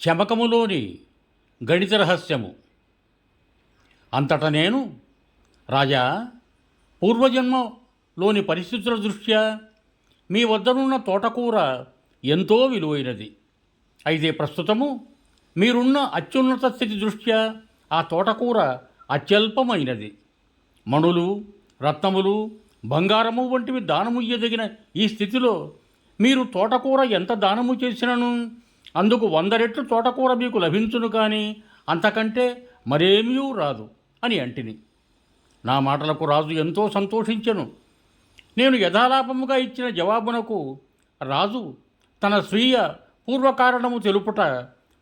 చమకములోని గణిత రహస్యము. అంతట నేను రాజా పూర్వజన్మలోని పరిస్థితుల దృష్ట్యా మీ వద్దనున్న తోటకూర ఎంతో విలువైనది. అయితే ప్రస్తుతము మీరున్న అత్యున్నత స్థితి దృష్ట్యా ఆ తోటకూర అత్యల్పమైనది. మణులు రత్నములు బంగారము వంటివి దానముయ్యదగిన ఈ స్థితిలో మీరు తోటకూర ఎంత దానము చేసినను? అందుకు వంద రెట్లు తోటకూర మీకు లభించును కానీ అంతకంటే మరేమీ రాదు అని అంటిని. నా మాటలకు రాజు ఎంతో సంతోషించెను. నేను యథాలాపముగా ఇచ్చిన జవాబునకు రాజు తన స్వీయ పూర్వకారణము తెలుపుట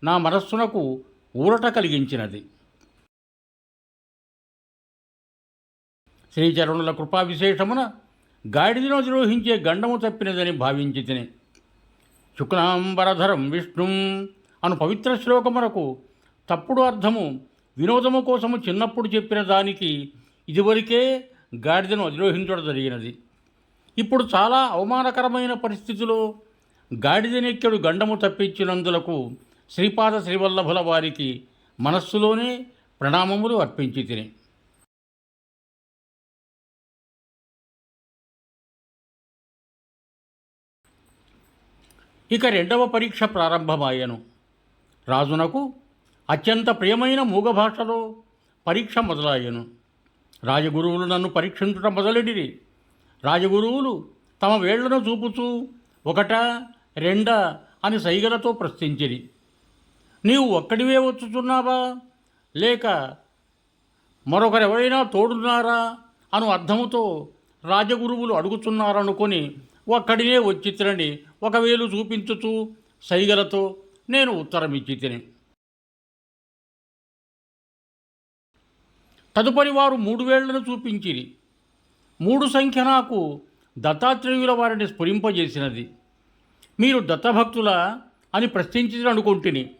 నా మనస్సునకు ఊరట కలిగించినది. శ్రీచరణుల కృపా విశేషమున గాడిదను ద్రోహించే గండము తప్పినదని భావించి తిని శుక్లాంబరధరం విష్ణుం అను పవిత్ర శ్లోకమునకు తప్పుడు అర్థము వినోదము కోసము చిన్నప్పుడు చెప్పిన దానికి ఇదివరకే గాడిదను అధిరోహించడం జరిగినది. ఇప్పుడు చాలా అవమానకరమైన పరిస్థితిలో గాడిదనెక్కడు గండము తప్పించినందులకు శ్రీపాద శ్రీవల్లభుల వారికి మనస్సులోనే ప్రణామములు అర్పించి తిని ఇక రెండవ పరీక్ష ప్రారంభమాయను. రాజునకు అత్యంత ప్రియమైన మూగ భాషలో పరీక్ష మొదలయ్యను రాజగురువులు నన్ను పరీక్షించుట మొదలెడిరి. రాజగురువులు తమ వేళ్ళను చూపుతూ ఒకట రెండ అని సైగలతో ప్రశ్నించిరి. నీవు ఒక్కడివే వచ్చుచున్నావా? లేక మరొకరెవరైనా తోడున్నారా? అను అర్థముతో రాజగురువులు అడుగుతున్నారనుకొని ఒక్కడినే వచ్చిత్రని ఒక చూపించుతూ సైగలతో నేను ఉత్తరం ఇచ్చితిని తదుపరి వారు మూడు వేళ్ళను చూపించిరి. మూడు సంఖ్య నాకు దత్తాత్రేయుల వారిని స్ఫురింపజేసినది. మీరు దత్తభక్తుల అని ప్రశ్నించి అనుకుంటుని.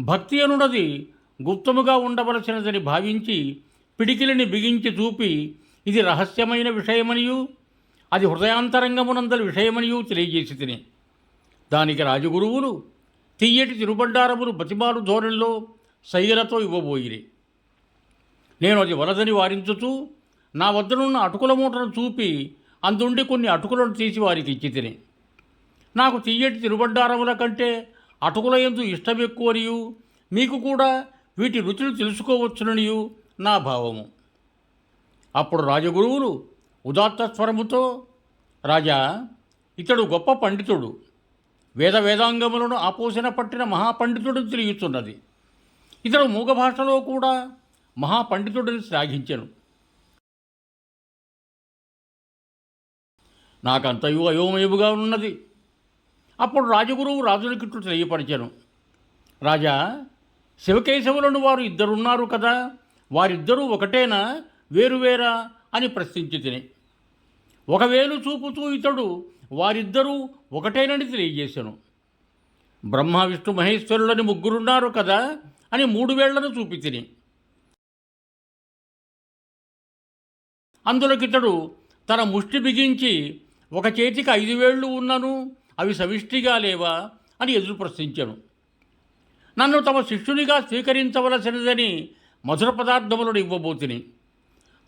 భక్తి అనున్నది గుప్తముగా ఉండవలసినదని భావించి పిడికిలిని బిగించి చూపి ఇది రహస్యమైన విషయమనియు? అది హృదయాంతరంగమునందలి విషయమనియు తెలియజేసి తిని దానికి రాజగురువులు తీయటి తిరుబండారములు బతిమాలు ధోరణిలో సైగలతో ఇవ్వబోయిరి. నేను అది వలదని వారించుతూ నా వద్దనున్న అటుకుల మూటను చూపి అందుండి కొన్ని అటుకులను తీసి వారికి ఇచ్చి తిని నాకు తీయటి తిరుబండారముల కంటే అటుకుల ఎందు ఇష్టం ఎక్కువనియు మీకు కూడా వీటి రుచులు తెలుసుకోవచ్చుననియు నా భావము. అప్పుడు రాజగురువులు ఉదాత్త స్వరముతో రాజా ఇతడు గొప్ప పండితుడు. వేద వేదాంగములను ఆపోసిన పట్టిన మహాపండితుడు తెలియచున్నది. ఇతడు మూగ భాషలో కూడా మహాపండితుడిని శ్లాఘించను. నాకంతయు అయోమయముగా ఉన్నది. అప్పుడు రాజగురువు రాజునికిట్లు తెలియపరిచాను. రాజా శివకేశవులను వారు ఇద్దరున్నారు కదా. వారిద్దరూ ఒకటేనా? వేరువేరా అని ప్రశ్నించి తిని ఒకవేళ చూపుతూ ఇతడు వారిద్దరూ ఒకటేనని తెలియజేశాను బ్రహ్మ విష్ణు మహేశ్వరులని ముగ్గురున్నారు కదా అని మూడు వేళ్ళను చూపి తిని అందులోకితడు తన ముష్టి బిగించి ఒక చేతికి ఐదు వేళ్ళు ఉన్నను అవి సమిష్టిగా లేవా అని ఎదురు ప్రశ్నించాను. నన్ను తమ శిష్యునిగా స్వీకరించవలసినదని మధుర పదార్థములను ఇవ్వబోతిని.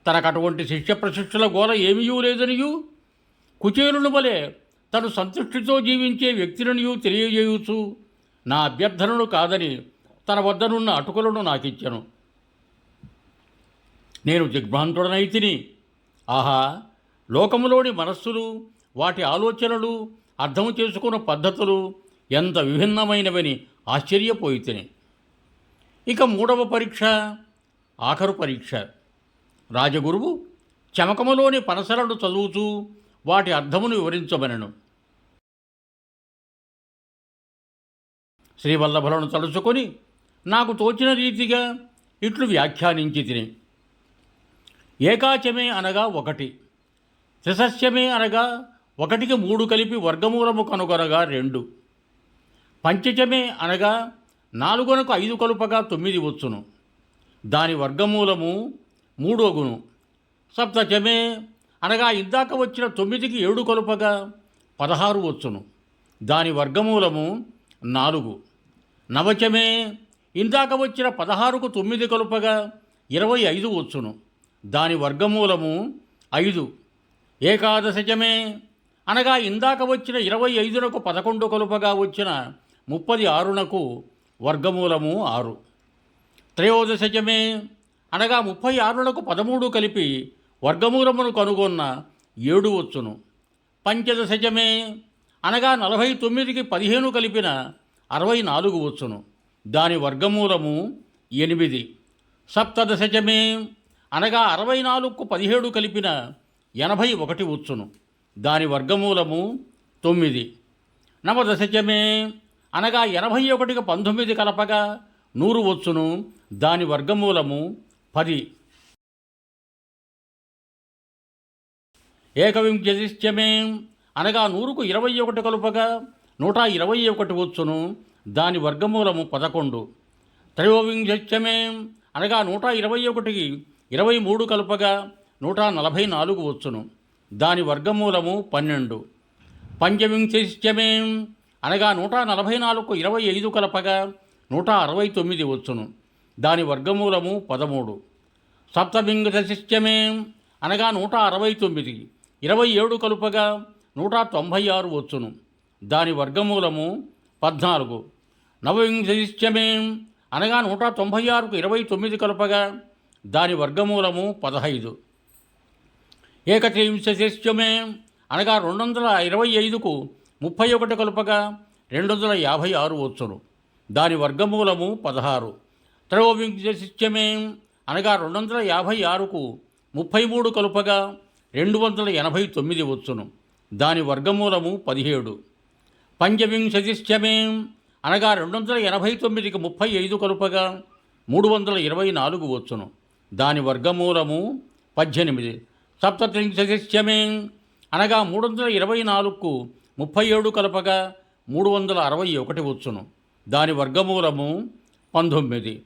తనకు అటువంటి శిష్య ప్రశిక్షల గోల ఏమీయూ లేదనియు? కుచేలును వలె తను సంతృష్టితో జీవించే వ్యక్తులనియు తెలియజేయుచు నా అభ్యర్థనను కాదని తన వద్దనున్న అటుకులను నాకిచ్చాను. నేను దిగ్భ్రాంతుడనై తిని ఆహా లోకములోని మనస్సులు వాటి ఆలోచనలు అర్థం చేసుకున్న పద్ధతులు ఎంత విభిన్నమైనవని ఆశ్చర్యపోయి తిని ఇక మూడవ పరీక్ష ఆఖరు పరీక్ష. రాజగురువు చమకములోని పనసలను చదువుతూ వాటి అర్థమును వివరించబడను. శ్రీవల్లభలను తలుచుకొని నాకు తోచిన రీతిగా ఇట్లు వ్యాఖ్యానించి తిని. ఏకాచమే అనగా ఒకటి త్రిసస్యమే అనగా ఒకటికి మూడు కలిపి వర్గమూలము కనుగొనగా రెండు పంచచమే అనగా నాలుగునకు ఐదు కలుపగా తొమ్మిది వచ్చును. దాని వర్గమూలము మూడో గుణం. సప్తచమే అనగా ఇందాక వచ్చిన తొమ్మిదికి ఏడు కలుపగా పదహారు వచ్చును. దాని వర్గమూలము నాలుగు. నవచమే ఇందాక వచ్చిన పదహారుకు తొమ్మిది కలుపగా ఇరవై ఐదు వచ్చును. దాని వర్గమూలము ఐదు. ఏకాదశచమే అనగా ఇందాక వచ్చిన ఇరవై ఐదునకు పదకొండు కలుపగా వచ్చిన ముప్పది ఆరునకు వర్గమూలము ఆరు. త్రయోదశచమే అనగా ముప్పై ఆరులకు పదమూడు కలిపి వర్గమూలమును కనుగొన్న ఏడు వచ్చును. పంచదశజమే అనగా నలభై తొమ్మిదికి పదిహేను కలిపిన అరవై నాలుగు వచ్చును. దాని వర్గమూలము ఎనిమిది. సప్తదశజమే అనగా అరవై నాలుగుకు పదిహేడు కలిపిన ఎనభై ఒకటి వచ్చును. దాని వర్గమూలము తొమ్మిది. నవదశజమే అనగా ఎనభై ఒకటికి పంతొమ్మిది కలపగా నూరు వచ్చును. దాని వర్గమూలము పది. ఏకవింశతిష్టమే అనగా నూరుకు ఇరవై ఒకటి కలుపగా నూట ఇరవై ఒకటి వచ్చును. దాని వర్గమూలము పదకొండు. త్రయోవింశత్యమే అనగా నూట ఇరవై ఒకటికి ఇరవై మూడు కలుపగా నూట నలభై నాలుగు వచ్చును. దాని వర్గమూలము పన్నెండు. పంచవింశత్యమే అనగా నూట నలభై నాలుగు ఇరవై ఐదు కలపగా నూట అరవై తొమ్మిది వచ్చును. దాని వర్గమూలము పదమూడు. సప్తవింశతిశ్చమే అనగా నూట అరవై తొమ్మిది. ఇరవై ఏడు కలుపగా నూట తొంభై ఆరు వచ్చును. దాని వర్గమూలము పద్నాలుగు. నవవింశతిశ్చమే అనగా నూట తొంభై ఆరుకు ఇరవై తొమ్మిది కలుపగా దాని వర్గమూలము పదహైదు. ఏకత్రింశతిశ్చమే అనగా రెండు వందల ఇరవై ఐదుకు ముప్పై ఒకటి కలుపగా రెండు వందల యాభై ఆరు వచ్చును. దాని వర్గమూలము పదహారు. త్రయోవింశతిశ్చమే అనగా రెండు వందల యాభై ఆరుకు ముప్పై మూడు కలుపగా రెండు వందల ఎనభై తొమ్మిది వచ్చును. దాని వర్గమూలము పదిహేడు. పంచవింశతిశ్చమే అనగా రెండు వందల ఎనభై తొమ్మిదికి ముప్పై ఐదు కలుపగా మూడు వందల ఇరవై నాలుగు వచ్చును. దాని వర్గమూలము పద్దెనిమిది. సప్తత్రింశతిశ్చమే అనగా మూడు వందల ఇరవై నాలుగుకు ముప్పై ఏడు కలపగా మూడు వందల అరవై ఒకటి వచ్చును. దాని వర్గమూలము పంతొమ్మిది.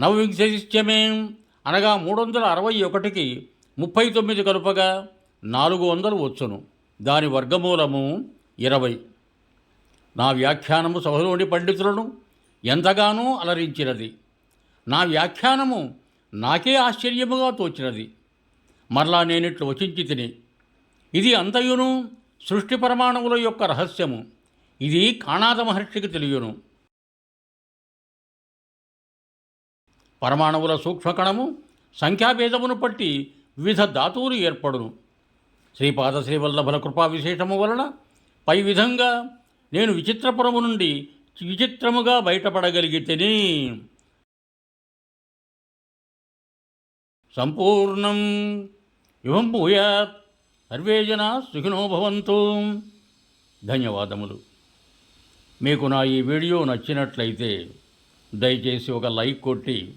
నవవింశతిశ్చమే అనగా మూడు వందల అరవై ఒకటికి ముప్పై తొమ్మిది కలుపగా నాలుగు వందలు వచ్చును. దాని వర్గమూలము ఇరవై. నా వ్యాఖ్యానము సభలోని పండితులను ఎంతగానో అలరించినది. నా వ్యాఖ్యానము నాకే ఆశ్చర్యముగా తోచినది. మరలా నేనిట్లు వచించి తిని ఇది అంతయును సృష్టి పరమాణువుల యొక్క రహస్యము. ఇది కాణాద మహర్షికి తెలియను. పరమాణువుల సూక్ష్మకణము సంఖ్యాభేదమును పట్టి వివిధ ధాతువులు ఏర్పడును. శ్రీపాద శ్రీవల్లభల కృపా విశేషము వలన పై విధంగా నేను విచిత్రపురము నుండి విచిత్రముగా బయటపడగలిగితేనే. సంపూర్ణం ఇవం భూయాత్. సర్వే జనా సుఖినో భవంతు. ధన్యవాదములు. మీకు నా ఈ వీడియో నచ్చినట్లయితే దయచేసి ఒక లైక్ కొట్టి